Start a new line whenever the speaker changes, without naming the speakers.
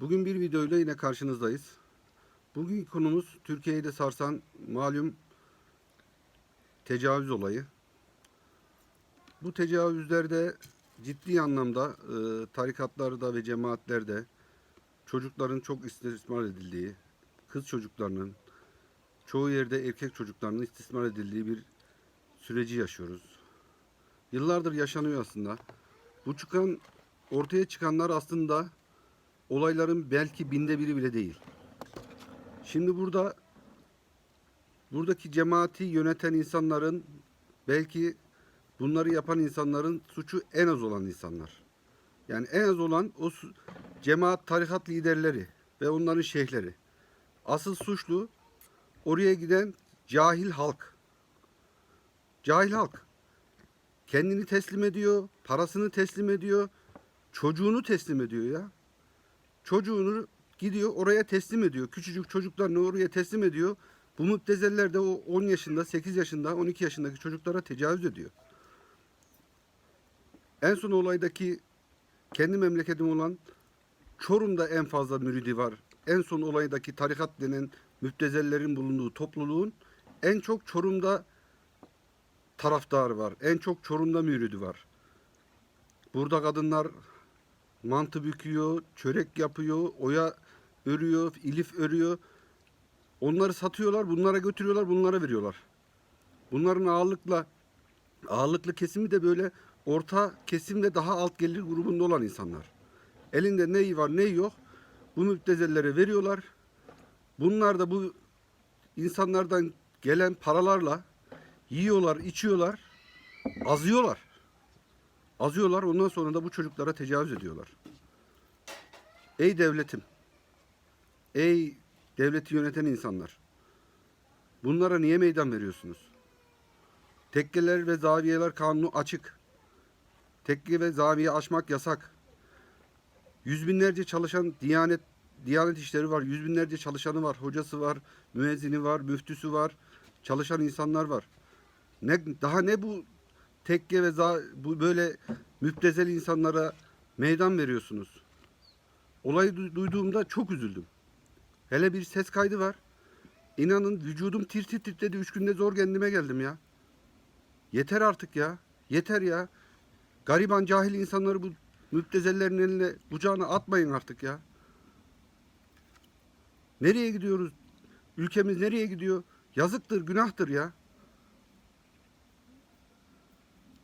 Bugün bir videoyla yine karşınızdayız. Bugün konumuz Türkiye'yi de sarsan malum tecavüz olayı. Bu tecavüzlerde ciddi anlamda e, tarikatlarda ve cemaatlerde çocukların çok istismar edildiği, kız çocuklarının, çoğu yerde erkek çocuklarının istismar edildiği bir süreci yaşıyoruz. Yıllardır yaşanıyor aslında. Bu çıkan, ortaya çıkanlar aslında olayların belki binde biri bile değil. Şimdi burada buradaki cemaati yöneten insanların belki bunları yapan insanların suçu en az olan insanlar. Yani en az olan o cemaat tarikat liderleri ve onların şeyhleri. Asıl suçlu oraya giden cahil halk. Cahil halk. Kendini teslim ediyor, parasını teslim ediyor, çocuğunu teslim ediyor ya çocuğunu gidiyor oraya teslim ediyor. Küçücük çocuklarını oraya teslim ediyor. Bu müptezeller de o 10 yaşında, 8 yaşında, 12 yaşındaki çocuklara tecavüz ediyor. En son olaydaki kendi memleketim olan Çorum'da en fazla müridi var. En son olaydaki tarikat denen müptezellerin bulunduğu topluluğun en çok Çorum'da taraftarı var. En çok Çorum'da müridi var. Burada kadınlar mantı büküyor, çörek yapıyor, oya örüyor, ilif örüyor. Onları satıyorlar, bunlara götürüyorlar, bunlara veriyorlar. Bunların ağırlıkla ağırlıklı kesimi de böyle orta kesimde daha alt gelir grubunda olan insanlar. Elinde neyi var, neyi yok. Bu müptezellere veriyorlar. Bunlar da bu insanlardan gelen paralarla yiyorlar, içiyorlar, azıyorlar. Azıyorlar ondan sonra da bu çocuklara tecavüz ediyorlar. Ey devletim. Ey devleti yöneten insanlar. Bunlara niye meydan veriyorsunuz? Tekkeler ve zaviyeler kanunu açık. Tekke ve zaviye açmak yasak. Yüz binlerce çalışan Diyanet Diyanet işleri var. Yüz binlerce çalışanı var. Hocası var. Müezzini var. Müftüsü var. Çalışan insanlar var. Ne, daha ne bu tekke ve bu böyle müptezel insanlara meydan veriyorsunuz. Olayı du- duyduğumda çok üzüldüm. Hele bir ses kaydı var. İnanın vücudum tir tir titredi. Üç günde zor kendime geldim ya. Yeter artık ya. Yeter ya. Gariban cahil insanları bu müptezellerin eline bucağına atmayın artık ya. Nereye gidiyoruz? Ülkemiz nereye gidiyor? Yazıktır, günahtır ya.